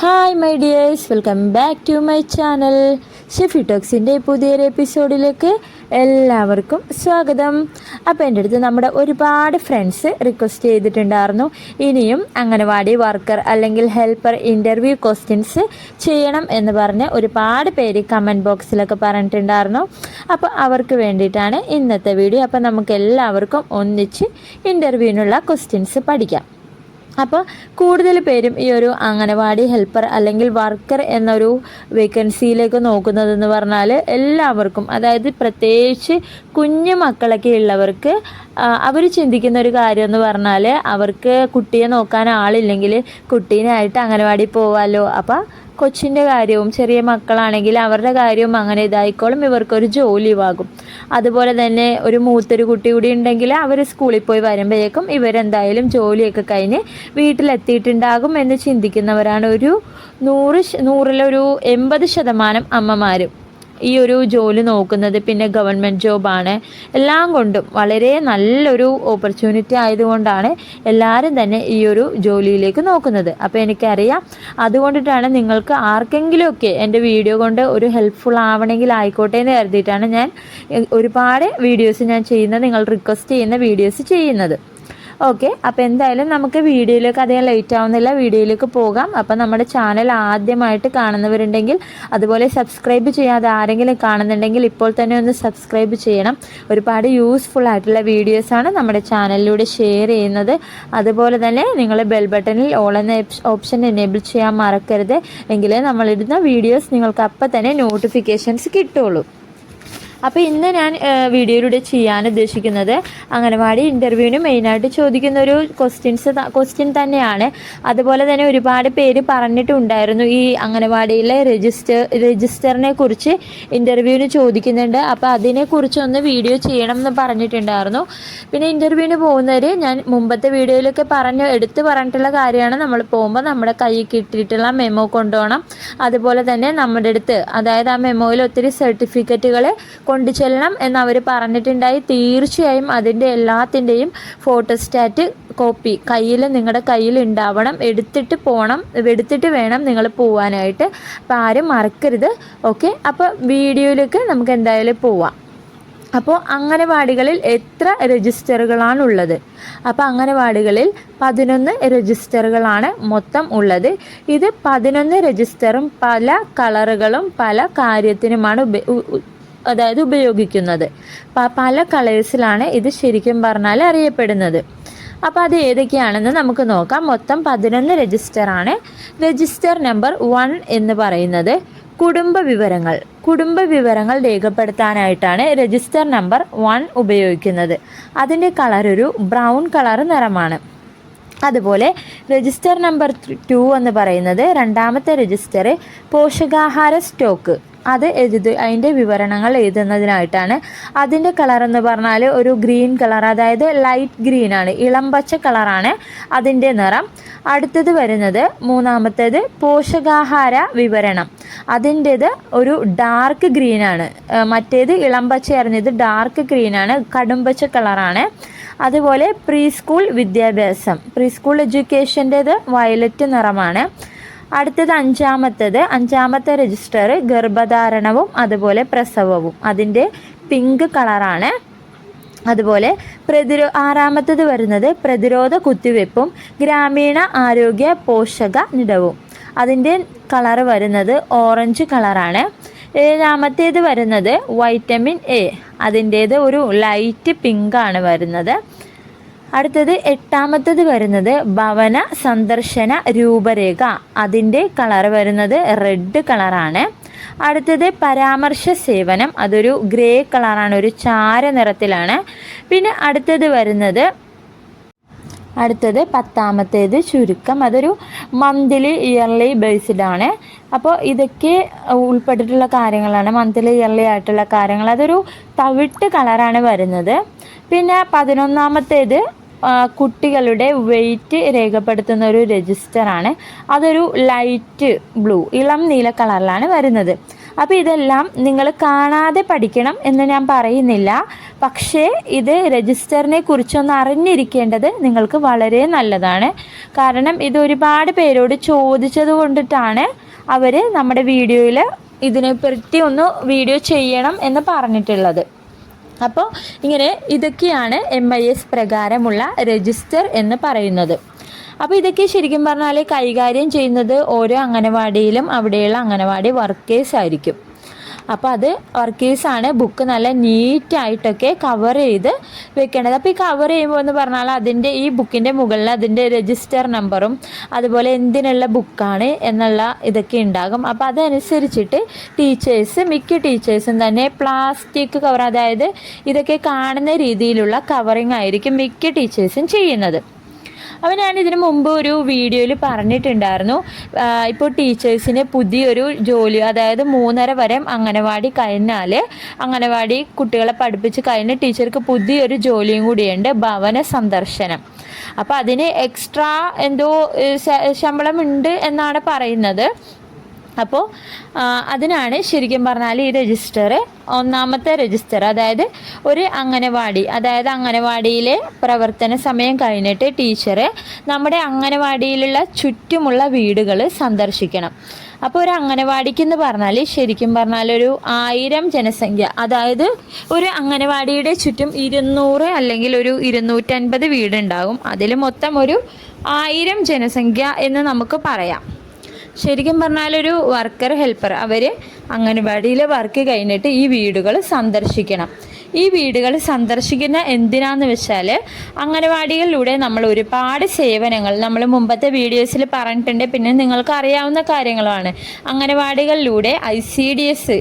Hi my dears welcome back to my channel Shefi ടോക്സിന്റെ പുതിയൊരു എപ്പിസോഡിലേക്ക് എല്ലാവർക്കും സ്വാഗതം. അപ്പോൾ എന്റെ അടുത്ത് നമ്മുടെ ഒരുപാട് ഫ്രണ്ട്സ് റിക്വസ്റ്റ് ചെയ്തിട്ടുണ്ടായിരുന്നു. ഇനിയും അംഗനവാടി വർക്കർ അല്ലെങ്കിൽ ഹെൽപ്പർ ഇന്റർവ്യൂ ക്വസ്റ്റ്യൻസ് ചെയ്യണം എന്ന് പറഞ്ഞ് ഒരുപാട് പേര് കമന്റ് ബോക്സിലൊക്കെ പറഞ്ഞിട്ടുണ്ടായിരുന്നു. അപ്പോൾ അവർക്ക് വേണ്ടിയിട്ടാണ് ഇന്നത്തെ വീഡിയോ അപ്പോൾ നമുക്ക് എല്ലാവർക്കും ഒന്നിച്ച് ഇന്റർവ്യൂവിനുള്ള ക്വസ്റ്റ്യൻസ് പഠിക്കാം. അപ്പോൾ കൂടുതൽ പേരും ഈ ഒരു അംഗനവാടി ഹെൽപ്പർ അല്ലെങ്കിൽ വർക്കർ എന്നൊരു വേക്കൻസിയിലേക്ക് നോക്കുന്നതെന്ന് പറഞ്ഞാൽ എല്ലാവർക്കും അതായത് പ്രത്യേകിച്ച് കുഞ്ഞു മക്കളൊക്കെ ഉള്ളവർക്ക് അവർ ചിന്തിക്കുന്ന ഒരു കാര്യം എന്ന് പറഞ്ഞാൽ അവർക്ക് കുട്ടിയെ നോക്കാൻ ആളില്ലെങ്കിൽ കുട്ടീനായിട്ട് അംഗനവാടി പോവാമല്ലോ അപ്പോൾ കൊച്ചിന്റെ കാര്യവും ചെറിയ മക്കളാണെങ്കിൽ അവരുടെ കാര്യവും അങ്ങനെ ഇതായിക്കോളും. ഇവർക്കൊരു ജോലി ആകും അതുപോലെ തന്നെ ഒരു മൂത്തൊരു കുട്ടി കൂടി ഉണ്ടെങ്കിൽ അവർ സ്കൂളിൽ പോയി വരുമ്പോഴേക്കും ഇവരെന്തായാലും ജോലിയൊക്കെ കഴിഞ്ഞ് വീട്ടിലെത്തിയിട്ടുണ്ടാകും എന്ന് ചിന്തിക്കുന്നവരാണ് ഒരു നൂറ് നൂറിലൊരു എൺപത് ശതമാനം അമ്മമാരും. ഈ ഒരു ജോലി നോക്കുന്നത് പിന്നെ ഗവൺമെന്റ് ജോബാണ്. എല്ലാം കൊണ്ടും വളരെ നല്ലൊരു ഓപ്പർച്യൂണിറ്റി ആയതുകൊണ്ടാണ് എല്ലാവരും തന്നെ ഈ ഒരു ജോലിയിലേക്ക് നോക്കുന്നത്. അപ്പോൾ എനിക്കറിയാം. അതുകൊണ്ടിട്ടാണ് നിങ്ങൾക്ക് ആർക്കെങ്കിലുമൊക്കെ എന്റെ വീഡിയോ കൊണ്ട് ഒരു ഹെൽപ്ഫുൾ ആവണമെങ്കിൽ ആയിക്കോട്ടെ എന്ന് കരുതിയിട്ടാണ് ഞാൻ ഒരുപാട് വീഡിയോസ് ഞാൻ ചെയ്യുന്നത് നിങ്ങൾ റിക്വസ്റ്റ് ചെയ്യുന്ന വീഡിയോസ് ചെയ്യുന്നത്. ഓക്കെ അപ്പോൾ എന്തായാലും നമുക്ക് വീഡിയോയിലേക്ക് അധികം ലേറ്റ് ആവുന്നില്ല. വീഡിയോയിലേക്ക് പോകാം. അപ്പോൾ നമ്മുടെ ചാനൽ ആദ്യമായിട്ട് കാണുന്നവരുണ്ടെങ്കിൽ അതുപോലെ സബ്സ്ക്രൈബ് ചെയ്യാതെ ആരെങ്കിലും കാണുന്നുണ്ടെങ്കിൽ ഇപ്പോൾ തന്നെ ഒന്ന് സബ്സ്ക്രൈബ് ചെയ്യണം. ഒരുപാട് യൂസ്ഫുൾ ആയിട്ടുള്ള വീഡിയോസാണ് നമ്മുടെ ചാനലിലൂടെ ഷെയർ ചെയ്യുന്നത്. അതുപോലെ തന്നെ നിങ്ങൾ ബെൽ ബട്ടണിൽ ഓൾ എന്ന ഓപ്ഷൻ എനേബിൾ ചെയ്യാൻ മറക്കരുത്. എങ്കിലേ നമ്മളിടുന്ന വീഡിയോസ് നിങ്ങൾക്ക് അപ്പം തന്നെ നോട്ടിഫിക്കേഷൻസ് കിട്ടുള്ളൂ. അപ്പോൾ ഇന്ന് ഞാൻ വീഡിയോയിലൂടെ ചെയ്യാൻ ഉദ്ദേശിക്കുന്നത് അംഗനവാടി ഇന്റർവ്യൂവിന് മെയിനായിട്ട് ചോദിക്കുന്ന ഒരു ക്വസ്റ്റ്യൻസ് ക്വസ്റ്റ്യൻ തന്നെയാണ്. അതുപോലെ തന്നെ ഒരുപാട് പേര് പറഞ്ഞിട്ടുണ്ടായിരുന്നു ഈ അംഗനവാടിയിലെ രജിസ്റ്റർ രജിസ്റ്ററിനെ കുറിച്ച് ഇന്റർവ്യൂവിന് ചോദിക്കുന്നുണ്ട്. അപ്പോൾ അതിനെക്കുറിച്ചൊന്ന് വീഡിയോ ചെയ്യണം എന്ന് പറഞ്ഞിട്ടുണ്ടായിരുന്നു. പിന്നെ ഇന്റർവ്യൂവിന് പോകുന്നവർ ഞാൻ മുമ്പത്തെ വീഡിയോയിലൊക്കെ പറഞ്ഞ് എടുത്തു പറഞ്ഞിട്ടുള്ള കാര്യമാണ്. നമ്മൾ പോകുമ്പോൾ നമ്മുടെ കയ്യിൽ കിട്ടിയിട്ടുള്ള മെമ്മോ കൊണ്ടുപോകണം. അതുപോലെ തന്നെ നമ്മുടെ അടുത്ത് അതായത് ആ മെമോയിൽ ഒത്തിരി സർട്ടിഫിക്കറ്റുകൾ കൊണ്ടു ചെല്ലണം എന്ന് അവർ പറഞ്ഞിട്ടുണ്ടായി. തീർച്ചയായും അതിന്റെ എല്ലാത്തിന്റെയും ഫോട്ടോസ്റ്റാറ്റ് കോപ്പി കയ്യിൽ നിങ്ങളുടെ കയ്യിൽ ഉണ്ടാവണം എടുത്തിട്ട് പോകണം എടുത്തിട്ട് വേണം നിങ്ങൾ പോവാനായിട്ട്. അപ്പോൾ ആരും മറക്കരുത്. ഓക്കെ? അപ്പോൾ വീഡിയോയിലേക്ക് നമുക്ക് എന്തായാലും പോവാം. അപ്പോൾ അംഗനവാടികളിൽ എത്ര രജിസ്റ്ററുകളാണുള്ളത്? അപ്പോൾ അംഗനവാടികളിൽ പതിനൊന്ന് രജിസ്റ്ററുകളാണ് മൊത്തം ഉള്ളത്. ഇത് പതിനൊന്ന് രജിസ്റ്ററും പല കളറുകളും പല കാര്യത്തിനുമാണ് അതായത് ഉപയോഗിക്കുന്നത്. പല കളേഴ്സിലാണ് ഇത് ശരിക്കും പറഞ്ഞാൽ അറിയപ്പെടുന്നത്. അപ്പോൾ അത് ഏതൊക്കെയാണെന്ന് നമുക്ക് നോക്കാം. മൊത്തം പതിനൊന്ന് രജിസ്റ്ററാണ് രജിസ്റ്റർ നമ്പർ വൺ എന്ന് പറയുന്നത് കുടുംബ വിവരങ്ങൾ. കുടുംബ വിവരങ്ങൾ രേഖപ്പെടുത്താനായിട്ടാണ് രജിസ്റ്റർ നമ്പർ വൺ ഉപയോഗിക്കുന്നത്. അതിന്റെ കളർ ഒരു ബ്രൗൺ കളർ നിറമാണ്. അതുപോലെ രജിസ്റ്റർ നമ്പർ ടു എന്ന് പറയുന്നത് രണ്ടാമത്തെ രജിസ്റ്റർ പോഷകാഹാര സ്റ്റോക്ക് അത് എഴുതി അതിന്റെ വിവരണങ്ങൾ എഴുതുന്നതിനായിട്ടാണ്. അതിന്റെ കളർ എന്ന് പറഞ്ഞാൽ ഒരു ഗ്രീൻ കളർ അതായത് ലൈറ്റ് ഗ്രീൻ ആണ്. ഇളം പച്ച കളറാണ് അതിന്റെ നിറം. അടുത്തത് വരുന്നത് മൂന്നാമത്തേത് പോഷകാഹാര വിവരണം. അതിന്റേത് ഒരു ഡാർക്ക് ഗ്രീൻ ആണ്. മറ്റേത് ഇളം പച്ചയായിരുന്നു ഇത് ഡാർക്ക് ഗ്രീൻ ആണ് കടുംപച്ച കളറാണ് അതുപോലെ പ്രീ സ്കൂൾ വിദ്യാഭ്യാസം. പ്രീ സ്കൂൾ എഡ്യൂക്കേഷന്റേത് വയലറ്റ് നിറമാണ്. അടുത്തത് അഞ്ചാമത്തത് അഞ്ചാമത്തെ രജിസ്റ്റർ ഗർഭധാരണവും അതുപോലെ പ്രസവവും. അതിന്റെ പിങ്ക് കളറാണ് അതുപോലെ പ്രതിരോ ആറാമത്തത് വരുന്നത് പ്രതിരോധ കുത്തിവെപ്പും ഗ്രാമീണ ആരോഗ്യ പോഷക നിടവും അതിന്റെ കളർ വരുന്നത് ഓറഞ്ച് കളറാണ് ഏഴാമത്തേത് വരുന്നത് വൈറ്റമിൻ എ അതിന്റേത് ഒരു ലൈറ്റ് പിങ്കാണ് വരുന്നത്. അടുത്തത് എട്ടാമത്തത് വരുന്നത് ഭവന സന്ദർശന രൂപരേഖ. അതിന്റെ കളർ വരുന്നത് റെഡ് കളറാണ് അടുത്തത് പരാമർശ സേവനം. അതൊരു ഗ്രേ കളറാണ് ഒരു ചാര നിറത്തിലാണ്. പിന്നെ അടുത്തത് വരുന്നത് അടുത്തത് പത്താമത്തേത് ചുരുക്കം. അതൊരു മന്ത്ലി ഇയർലി ബേസ്ഡ് ആണ്. അപ്പോൾ ഇതൊക്കെ ഉൾപ്പെട്ടിട്ടുള്ള കാര്യങ്ങളാണ്. മന്ത്ലി ഇയർലി ആയിട്ടുള്ള കാര്യങ്ങൾ. അതൊരു തവിട്ട് കളറാണ് വരുന്നത്. പിന്നെ പതിനൊന്നാമത്തേത് കുട്ടികളുടെ വെയിറ്റ് രേഖപ്പെടുത്തുന്ന ഒരു രജിസ്റ്ററാണ് അതൊരു ലൈറ്റ് ബ്ലൂ ഇളം നീല കളറിലാണ് വരുന്നത്. അപ്പോൾ ഇതെല്ലാം നിങ്ങൾ കാണാതെ പഠിക്കണം എന്ന് ഞാൻ പറയുന്നില്ല. പക്ഷേ ഇത് രജിസ്റ്ററിനെ കുറിച്ചൊന്ന് അറിഞ്ഞിരിക്കേണ്ടത് നിങ്ങൾക്ക് വളരെ നല്ലതാണ്. കാരണം ഇത് ഒരുപാട് പേരോട് ചോദിച്ചത് കൊണ്ടിട്ടാണ് അവർ നമ്മുടെ വീഡിയോയിൽ ഇതിനെപ്പറ്റി ഒന്ന് വീഡിയോ ചെയ്യണം എന്ന് പറഞ്ഞിട്ടുള്ളത്. അപ്പോൾ ഇങ്ങനെ ഇതൊക്കെയാണ് എം ഐ എസ് പ്രകാരമുള്ള രജിസ്റ്റർ എന്ന് പറയുന്നത്. അപ്പോൾ ഇതൊക്കെ ശരിക്കും പറഞ്ഞാൽ കൈകാര്യം ചെയ്യുന്നത് ഓരോ അംഗനവാടിയിലും അവിടെയുള്ള അംഗനവാടി വർക്കേഴ്സ് ആയിരിക്കും. അപ്പോൾ അത് വർക്കേഴ്സാണ് ബുക്ക് നല്ല നീറ്റായിട്ടൊക്കെ കവർ ചെയ്ത് വെക്കേണ്ടത് അപ്പോൾ ഈ കവർ ചെയ്യുമ്പോൾ എന്ന് പറഞ്ഞാൽ അതിന്റെ ഈ ബുക്കിന്റെ മുകളിൽ അതിന്റെ രജിസ്റ്റർ നമ്പറും അതുപോലെ എന്തിനുള്ള ബുക്കാണ് എന്നുള്ള ഇതൊക്കെ ഉണ്ടാകും. അപ്പോൾ അതനുസരിച്ചിട്ട് ടീച്ചേഴ്സ് മിക്ക ടീച്ചേഴ്സും തന്നെ പ്ലാസ്റ്റിക് കവർ അതായത് ഇതൊക്കെ കാണുന്ന രീതിയിലുള്ള കവറിങ് ആയിരിക്കും മിക്ക ടീച്ചേഴ്സും ചെയ്യുന്നത്. അപ്പോൾ ഞാൻ ഇതിനു മുമ്പ് ഒരു വീഡിയോയിൽ പറഞ്ഞിട്ടുണ്ടായിരുന്നു. ഇപ്പോൾ ടീച്ചേഴ്സിന് പുതിയൊരു ജോലി അതായത് മൂന്നര വരെ അംഗനവാടി കഴിഞ്ഞാൽ അംഗനവാടി കുട്ടികളെ പഠിപ്പിച്ച് കഴിഞ്ഞ് ടീച്ചർക്ക് പുതിയൊരു ജോലിയും കൂടിയുണ്ട് ഭവന സന്ദർശനം. അപ്പോൾ അതിന് എക്സ്ട്രാ എന്തോ ശമ്പളം ഉണ്ട് എന്നാണ് പറയുന്നത്. അപ്പോൾ അതിനാണ് ശരിക്കും പറഞ്ഞാൽ ഈ രജിസ്റ്റർ ഒന്നാമത്തെ രജിസ്റ്റർ. അതായത് ഒരു അംഗനവാടി അതായത് അംഗനവാടിയിലെ പ്രവർത്തന സമയം കഴിഞ്ഞിട്ട് ടീച്ചർ നമ്മുടെ അംഗനവാടിയിലുള്ള ചുറ്റുമുള്ള വീടുകൾ സന്ദർശിക്കണം. അപ്പോൾ ഒരു അംഗനവാടിക്ക് എന്ന് പറഞ്ഞാൽ ശരിക്കും പറഞ്ഞാൽ ഒരു ആയിരം ജനസംഖ്യ. അതായത് ഒരു അംഗനവാടിയുടെ ചുറ്റും ഇരുന്നൂറ് അല്ലെങ്കിൽ ഒരു ഇരുന്നൂറ്റൻപത് വീടുണ്ടാകും അതിൽ മൊത്തം ഒരു ആയിരം ജനസംഖ്യ എന്ന് നമുക്ക് പറയാം. ശരിക്കും പറഞ്ഞാൽ ഒരു വർക്കർ ഹെൽപ്പർ അവർ അംഗനവാടിയിൽ വർക്ക് കഴിഞ്ഞിട്ട് ഈ വീടുകൾ സന്ദർശിക്കണം. ഈ വീടുകൾ സന്ദർശിക്കുന്ന എന്തിനാന്ന് വെച്ചാൽ അംഗനവാടികളിലൂടെ നമ്മൾ ഒരുപാട് സേവനങ്ങൾ നമ്മൾ മുമ്പത്തെ വീഡിയോസിൽ പറഞ്ഞിട്ടുണ്ട് പിന്നെ നിങ്ങൾക്ക് അറിയാവുന്ന കാര്യങ്ങളാണ്. അംഗനവാടികളിലൂടെ ഐ സി ഡി എസ്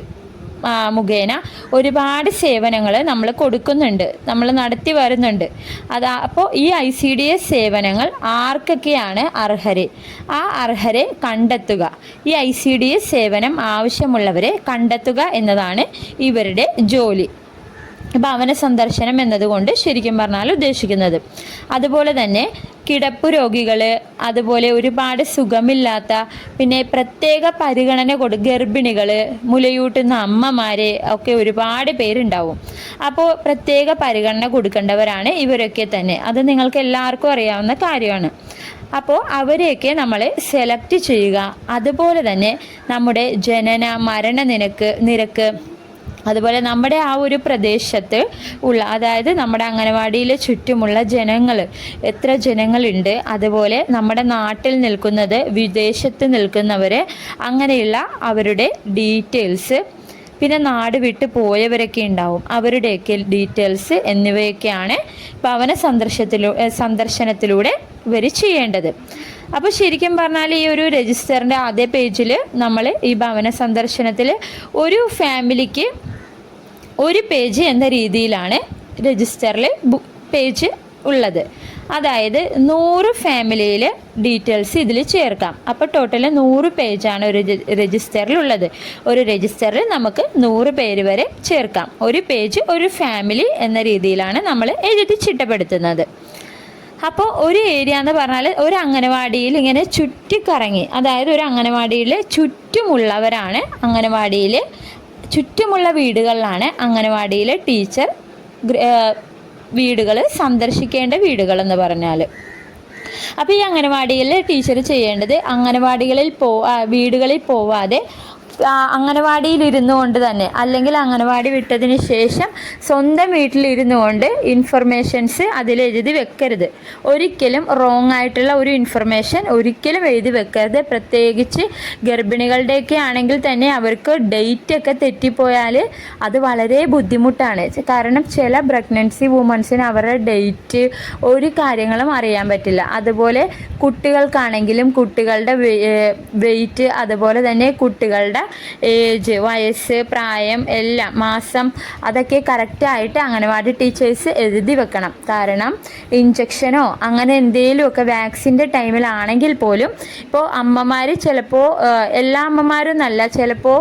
മുഖേന ഒരുപാട് സേവനങ്ങൾ നമ്മൾ കൊടുക്കുന്നുണ്ട് നമ്മൾ നടത്തി വരുന്നുണ്ട്. അത് അപ്പോൾ ഈ ഐ സി ഡി എസ് സേവനങ്ങൾ ആർക്കൊക്കെയാണ് അർഹര്? ആ അർഹരെ കണ്ടെത്തുക. ഈ ഐ സി ഡി എസ് സേവനം ആവശ്യമുള്ളവരെ കണ്ടെത്തുക എന്നതാണ് ഇവരുടെ ജോലി. ഭവന സന്ദർശനം എന്നതുകൊണ്ട് ശരിക്കും പറഞ്ഞാൽ ഉദ്ദേശിക്കുന്നത്. അതുപോലെ തന്നെ കിടപ്പ് രോഗികൾ അതുപോലെ ഒരുപാട് സുഖമില്ലാത്ത പിന്നെ പ്രത്യേക പരിഗണന കൊടു ഗർഭിണികൾ മുലയൂട്ടുന്ന അമ്മമാരെ ഒക്കെ ഒരുപാട് പേരുണ്ടാവും. അപ്പോൾ പ്രത്യേക പരിഗണന കൊടുക്കേണ്ടവരാണ് ഇവരൊക്കെ തന്നെ. അത് നിങ്ങൾക്ക് എല്ലാവർക്കും അറിയാവുന്ന കാര്യമാണ്. അപ്പോൾ അവരെയൊക്കെ നമ്മൾ സെലക്ട് ചെയ്യുക. അതുപോലെ തന്നെ നമ്മുടെ ജനന മരണ നിരക്ക് നിരക്ക് അതുപോലെ നമ്മുടെ ആ ഒരു പ്രദേശത്ത് ഉള്ള അതായത് നമ്മുടെ അംഗനവാടിയിൽ ചുറ്റുമുള്ള ജനങ്ങൾ എത്ര ജനങ്ങളുണ്ട് അതുപോലെ നമ്മുടെ നാട്ടിൽ നിൽക്കുന്നത് വിദേശത്ത് നിൽക്കുന്നവർ അങ്ങനെയുള്ള അവരുടെ ഡീറ്റെയിൽസ് പിന്നെ നാട് വിട്ട് പോയവരൊക്കെ ഉണ്ടാവും. അവരുടെയൊക്കെ ഡീറ്റെയിൽസ് എന്നിവയൊക്കെയാണ് ഭവന സന്ദർശത്തിലൂ സന്ദർശനത്തിലൂടെ ഇവർ ചെയ്യേണ്ടത്. അപ്പോൾ ശരിക്കും പറഞ്ഞാൽ ഈ ഒരു രജിസ്റ്ററിന്റെ ആദ്യ പേജിൽ നമ്മൾ ഈ ഭവന സന്ദർശനത്തിൽ ഒരു ഫാമിലിക്ക് ഒരു പേജ് എന്ന രീതിയിലാണ് രജിസ്റ്ററിൽ പേജ് ഉള്ളത്. അതായത് നൂറ് ഫാമിലിയിൽ ഡീറ്റെയിൽസ് ഇതിൽ ചേർക്കാം. അപ്പോൾ ടോട്ടൽ നൂറ് പേജാണ് ഒരു രജിസ്റ്ററിൽ ഉള്ളത് ഒരു രജിസ്റ്ററിൽ നമുക്ക് നൂറ് പേര് വരെ ചേർക്കാം. ഒരു പേജ് ഒരു ഫാമിലി എന്ന രീതിയിലാണ് നമ്മൾ എഴുതി ചിട്ടപ്പെടുത്തുന്നത്. അപ്പോൾ ഒരു ഏരിയ എന്ന് പറഞ്ഞാൽ ഒരു അംഗനവാടിയിൽ ഇങ്ങനെ ചുറ്റിക്കറങ്ങി അതായത് ഒരു അംഗനവാടിയിൽ ചുറ്റുമുള്ളവരാണ് അംഗനവാടിയിൽ ചുറ്റുമുള്ള വീടുകളിലാണ് അംഗനവാടിയിലെ ടീച്ചർ വീടുകൾ സന്ദർശിക്കേണ്ട വീടുകളെന്ന് പറഞ്ഞാൽ അപ്പോൾ ഈ അംഗനവാടിയിൽ ടീച്ചർ ചെയ്യേണ്ടത് അംഗനവാടികളിൽ പോ വീടുകളിൽ പോവാതെ അംഗനവാടിയിൽ ഇരുന്നു കൊണ്ട് തന്നെ അല്ലെങ്കിൽ അംഗനവാടി വിട്ടതിന് ശേഷം സ്വന്തം വീട്ടിലിരുന്നു കൊണ്ട് ഇൻഫർമേഷൻസ് അതിൽ എഴുതി വെക്കരുത്. ഒരിക്കലും റോങ് ആയിട്ടുള്ള ഒരു ഇൻഫർമേഷൻ ഒരിക്കലും എഴുതി വെക്കരുത്. പ്രത്യേകിച്ച് ഗർഭിണികളുടെയൊക്കെ ആണെങ്കിൽ തന്നെ അവർക്ക് ഡേറ്റ് ഒക്കെ തെറ്റിപ്പോയാൽ അത് വളരെ ബുദ്ധിമുട്ടാണ്. കാരണം ചില പ്രഗ്നൻസി വുമൻസിന് അവരുടെ ഡേറ്റ് ഒരു കാര്യങ്ങളും അറിയാൻ പറ്റില്ല. അതുപോലെ കുട്ടികൾക്കാണെങ്കിലും കുട്ടികളുടെ വെയിറ്റ് അതുപോലെ തന്നെ കുട്ടികളുടെ ഏജ് വയസ്സ് പ്രായം എല്ലാം മാസം അതൊക്കെ കറക്റ്റായിട്ട് അംഗനവാടി ടീച്ചേഴ്സ് എഴുതി വെക്കണം. കാരണം ഇഞ്ചക്ഷനോ അങ്ങനെ എന്തെങ്കിലുമൊക്കെ വാക്സിന്റെ ടൈമിലാണെങ്കിൽ പോലും ഇപ്പോൾ അമ്മമാർ ചിലപ്പോൾ എല്ലാ അമ്മമാരും നല്ല ചിലപ്പോൾ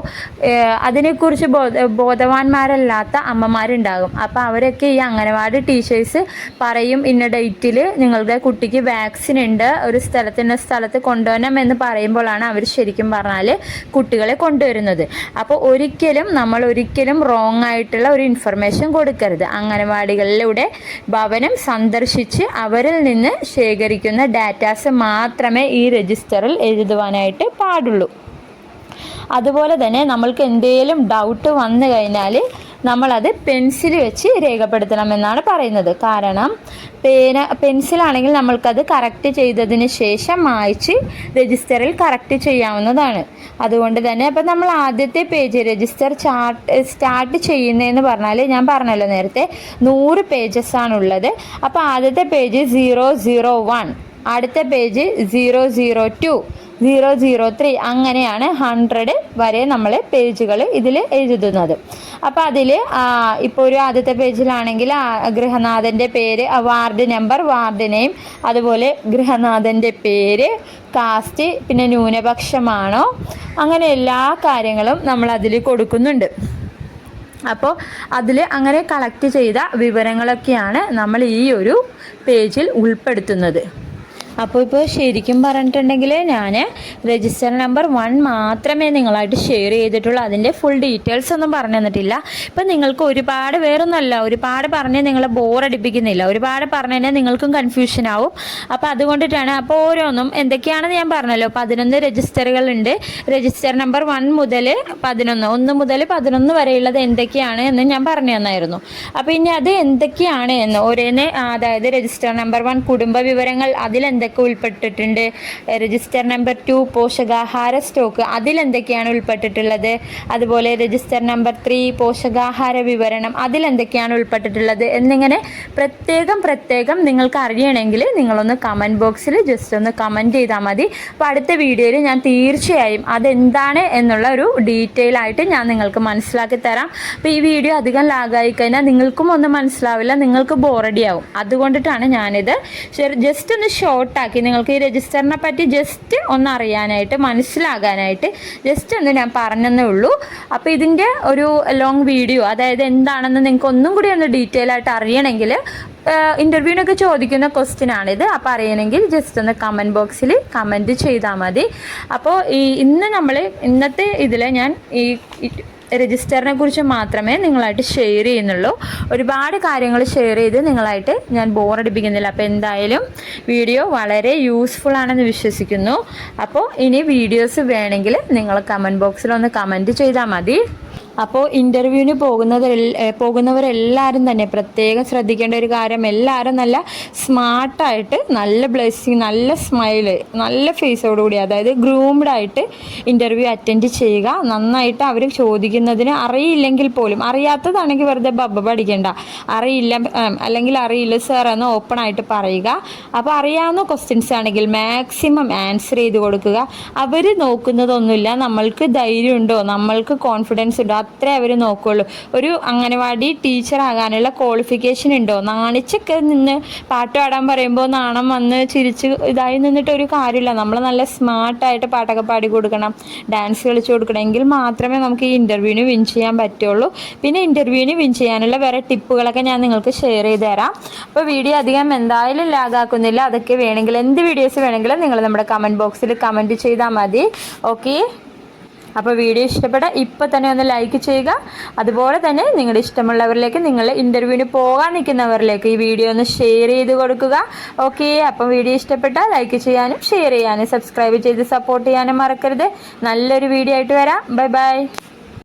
അതിനെക്കുറിച്ച് ബോധ ബോധവാന്മാരല്ലാത്ത അമ്മമാരുണ്ടാകും. അപ്പോൾ അവരൊക്കെ ഈ അംഗനവാടി ടീച്ചേഴ്സ് പറയും ഇന്ന ഡേറ്റിൽ നിങ്ങളുടെ കുട്ടിക്ക് വാക്സിൻ ഉണ്ട് ഒരു സ്ഥലത്തിന്റെ സ്ഥലത്ത് കൊണ്ടുവരണം എന്ന് പറയുമ്പോഴാണ് അവർ ശരിക്കും പറഞ്ഞാൽ കുട്ടികളെ കൊണ്ടു കൊണ്ടുവരുന്നത്. അപ്പോൾ ഒരിക്കലും നമ്മൾ ഒരിക്കലും റോങ് ആയിട്ടുള്ള ഒരു ഇൻഫർമേഷൻ കൊടുക്കരുത്. അംഗനവാടികളിലൂടെ ഭവനം സന്ദർശിച്ച് അവരിൽ നിന്ന് ശേഖരിക്കുന്ന ഡാറ്റാസ് മാത്രമേ ഈ രജിസ്റ്ററിൽ എഴുതുവാനായിട്ട് പാടുള്ളൂ. അതുപോലെ തന്നെ നമ്മൾക്ക് എന്തെങ്കിലും ഡൗട്ട് വന്നു കഴിഞ്ഞാൽ നമ്മളത് പെൻസിൽ വെച്ച് രേഖപ്പെടുത്തണമെന്നാണ് പറയുന്നത്. കാരണം പേന പെൻസിലാണെങ്കിൽ നമ്മൾക്കത് കറക്റ്റ് ചെയ്തതിന് ശേഷം മായ്ച്ച് രജിസ്റ്ററിൽ കറക്റ്റ് ചെയ്യാവുന്നതാണ്. അതുകൊണ്ട് തന്നെ അപ്പം നമ്മൾ ആദ്യത്തെ പേജ് രജിസ്റ്റർ ചാർട്ട് സ്റ്റാർട്ട് ചെയ്യുന്നതെന്ന് പറഞ്ഞാൽ ഞാൻ പറഞ്ഞല്ലോ നേരത്തെ നൂറ് പേജസ് ആണുള്ളത്. അപ്പോൾ ആദ്യത്തെ പേജ് സീറോ സീറോ വൺ അടുത്ത page zero zero two zero zero three അങ്ങനെയാണ് ഹൺഡ്രഡ് വരെ നമ്മൾ പേജുകൾ ഇതിൽ എഴുതുന്നത്. അപ്പോൾ അതിൽ ഇപ്പോൾ ഒരു ആദ്യത്തെ പേജിലാണെങ്കിൽ ഗൃഹനാഥന്റെ പേര് വാർഡ് നമ്പർ വാർഡ് നെയിം അതുപോലെ ഗൃഹനാഥന്റെ പേര് കാസ്റ്റ് പിന്നെ ന്യൂനപക്ഷമാണോ? അങ്ങനെ എല്ലാ കാര്യങ്ങളും നമ്മൾ അതിൽ കൊടുക്കുന്നുണ്ട്. അപ്പോൾ അതിൽ അങ്ങനെ കളക്ട് ചെയ്ത വിവരങ്ങളൊക്കെയാണ് നമ്മൾ ഈ ഒരു പേജിൽ ഉൾപ്പെടുത്തുന്നത്. അപ്പോൾ ഇപ്പോൾ ശരിക്കും പറഞ്ഞിട്ടുണ്ടെങ്കിൽ ഞാൻ രജിസ്റ്റർ നമ്പർ വൺ മാത്രമേ നിങ്ങളായിട്ട് ഷെയർ ചെയ്തിട്ടുള്ളൂ. അതിന്റെ ഫുൾ ഡീറ്റെയിൽസ് ഒന്നും പറഞ്ഞു തന്നിട്ടില്ല. ഇപ്പം നിങ്ങൾക്ക് ഒരുപാട് വേറൊന്നുമല്ല ഒരുപാട് പറഞ്ഞ് നിങ്ങളെ ബോറടിപ്പിക്കുന്നില്ല ഒരുപാട് പറഞ്ഞു കഴിഞ്ഞാൽ നിങ്ങൾക്കും കൺഫ്യൂഷൻ ആവും. അപ്പോൾ അതുകൊണ്ടിട്ടാണ് അപ്പോൾ ഓരോന്നും എന്തൊക്കെയാണെന്ന് ഞാൻ പറഞ്ഞല്ലോ. പതിനൊന്ന് രജിസ്റ്ററുകളുണ്ട് രജിസ്റ്റർ നമ്പർ വൺ മുതൽ പതിനൊന്ന് ഒന്ന് മുതൽ പതിനൊന്ന് വരെയുള്ളത് എന്തൊക്കെയാണ് എന്ന് ഞാൻ പറഞ്ഞു തന്നായിരുന്നു. അപ്പോൾ ഇനി അത് എന്തൊക്കെയാണ് എന്ന് ഓരോന്ന് അതായത് രജിസ്റ്റർ നമ്പർ വൺ കുടുംബ വിവരങ്ങൾ അതിലെന്തൊക്കെ ഉൾപ്പെട്ടിട്ടുണ്ട്? രജിസ്റ്റർ നമ്പർ ടു പോഷകാഹാര സ്റ്റോക്ക് അതിലെന്തൊക്കെയാണ് ഉൾപ്പെട്ടിട്ടുള്ളത്? അതുപോലെ രജിസ്റ്റർ നമ്പർ ത്രീ പോഷകാഹാര വിവരണം അതിലെന്തൊക്കെയാണ് ഉൾപ്പെട്ടിട്ടുള്ളത്? എന്നിങ്ങനെ പ്രത്യേകം പ്രത്യേകം നിങ്ങൾക്ക് അറിയണമെങ്കിൽ നിങ്ങളൊന്ന് കമന്റ് ബോക്സിൽ ജസ്റ്റ് ഒന്ന് കമന്റ് ചെയ്താൽ മതി. അപ്പോൾ അടുത്ത വീഡിയോയിൽ ഞാൻ തീർച്ചയായും അതെന്താണ് എന്നുള്ള ഒരു ഡീറ്റെയിൽ ആയിട്ട് ഞാൻ നിങ്ങൾക്ക് മനസ്സിലാക്കി തരാം. അപ്പോൾ ഈ വീഡിയോ അധികം ലാഗായി കഴിഞ്ഞാൽ നിങ്ങൾക്കും ഒന്നും മനസ്സിലാവില്ല നിങ്ങൾക്ക് ബോറടിയാവും അതുകൊണ്ടിട്ടാണ് ഞാനിത് ജസ്റ്റ് ഒന്ന് ഷോർട്ടാക്കി നിങ്ങൾക്ക് ഈ രജിസ്റ്ററിനെ പറ്റി ജസ്റ്റ് ഒന്ന് അറിയാനായിട്ട് മനസ്സിലാകാനായിട്ട് ജസ്റ്റ് ഒന്ന് ഞാൻ പറഞ്ഞതേ ഉള്ളൂ. അപ്പോൾ ഇതിന്റെ ഒരു ലോങ് വീഡിയോ അതായത് എന്താണെന്ന് നിങ്ങൾക്ക് ഒന്നും കൂടി ഒന്ന് ഡീറ്റെയിൽ ആയിട്ട് അറിയണമെങ്കിൽ ഇന്റർവ്യൂവിനൊക്കെ ചോദിക്കുന്ന ക്വസ്റ്റ്യൻ ആണിത്. അപ്പോൾ അറിയണമെങ്കിൽ ജസ്റ്റ് ഒന്ന് കമന്റ് ബോക്സിൽ കമന്റ് ചെയ്താൽ മതി. അപ്പോൾ ഈ ഇന്ന് നമ്മൾ ഇന്നത്തെ ഇതിൽ ഞാൻ ഈ രജിസ്റ്ററിനെ കുറിച്ച് മാത്രമേ നിങ്ങളായിട്ട് ഷെയർ ചെയ്യുന്നുള്ളൂ. ഒരുപാട് കാര്യങ്ങൾ ഷെയർ ചെയ്ത് നിങ്ങളായിട്ട് ഞാൻ ബോറടിപ്പിക്കുന്നില്ല അപ്പോൾ എന്തായാലും വീഡിയോ വളരെ യൂസ്ഫുൾ ആണെന്ന് വിശ്വസിക്കുന്നു. അപ്പോൾ ഇനി വീഡിയോസ് വേണമെങ്കിൽ നിങ്ങൾ കമന്റ് ബോക്സിൽ ഒന്ന് കമന്റ് ചെയ്താൽ മതി. അപ്പോൾ ഇന്റർവ്യൂവിന് പോകുന്നത് പോകുന്നവരെല്ലാവരും തന്നെ പ്രത്യേകം ശ്രദ്ധിക്കേണ്ട ഒരു കാര്യം എല്ലാവരും നല്ല സ്മാർട്ടായിട്ട് നല്ല ബ്ലെസ്സിങ് നല്ല സ്മൈൽ നല്ല ഫേസോടുകൂടി അതായത് ഗ്രൂംഡ് ആയിട്ട് ഇന്റർവ്യൂ അറ്റൻഡ് ചെയ്യുക. നന്നായിട്ട് അവർ ചോദിക്കുന്നതിന് അറിയില്ലെങ്കിൽ പോലും അറിയാത്തതാണെങ്കിൽ വെറുതെ ബബ്ബ പഠിക്കേണ്ട. അറിയില്ല അല്ലെങ്കിൽ അറിയില്ല സാർ എന്ന് ഓപ്പൺ ആയിട്ട് പറയുക. അപ്പോൾ അറിയാവുന്ന ക്വസ്റ്റ്യൻസ് ആണെങ്കിൽ മാക്സിമം ആൻസർ ചെയ്ത് കൊടുക്കുക. അവർ നോക്കുന്നതൊന്നുമില്ല. നമ്മൾക്ക് ധൈര്യമുണ്ടോ? നമ്മൾക്ക് കോൺഫിഡൻസ് ഉണ്ടോ? അത്രേ അവർ നോക്കുള്ളൂ. ഒരു അംഗനവാടി ടീച്ചർ ആകാനുള്ള ക്വാളിഫിക്കേഷൻ ഉണ്ടോ? നാണിച്ചൊക്കെ നിന്ന് പാട്ട് പാടാൻ പറയുമ്പോൾ നാണം വന്ന് ചിരിച്ച് ഇതായി നിന്നിട്ട് ഒരു കാര്യമില്ല. നമ്മൾ നല്ല സ്മാർട്ടായിട്ട് പാട്ടൊക്കെ പാടി കൊടുക്കണം. ഡാൻസ് കളിച്ചു കൊടുക്കണമെങ്കിൽ മാത്രമേ നമുക്ക് ഈ ഇന്റർവ്യൂവിന് വിൻ ചെയ്യാൻ പറ്റുള്ളൂ. പിന്നെ ഇന്റർവ്യൂവിന് വിൻ ചെയ്യാനുള്ള വേറെ ടിപ്പുകളൊക്കെ ഞാൻ നിങ്ങൾക്ക് ഷെയർ ചെയ്ത് തരാം. അപ്പോൾ വീഡിയോ അധികം എന്തായാലും ലാഗാക്കുന്നില്ല അതൊക്കെ വേണമെങ്കിൽ എന്ത് വീഡിയോസ് വേണമെങ്കിലും നിങ്ങൾ നമ്മുടെ കമന്റ് ബോക്സിൽ കമന്റ് ചെയ്താൽ മതി. ഓക്കെ അപ്പോൾ വീഡിയോ ഇഷ്ടപ്പെട്ടാൽ ഇപ്പോൾ തന്നെ ഒന്ന് ലൈക്ക് ചെയ്യുക. അതുപോലെ തന്നെ നിങ്ങളുടെ ഇഷ്ടമുള്ളവരിലേക്ക് നിങ്ങൾ ഇന്റർവ്യൂവിന് പോകാൻ നിൽക്കുന്നവരിലേക്ക് ഈ വീഡിയോ ഒന്ന് ഷെയർ ചെയ്ത് കൊടുക്കുക. ഓക്കെ അപ്പം വീഡിയോ ഇഷ്ടപ്പെട്ടാൽ ലൈക്ക് ചെയ്യാനും ഷെയർ ചെയ്യാനും സബ്സ്ക്രൈബ് ചെയ്ത് സപ്പോർട്ട് ചെയ്യാനും മറക്കരുത്. നല്ലൊരു വീഡിയോ ആയിട്ട് വരാം. Bye bye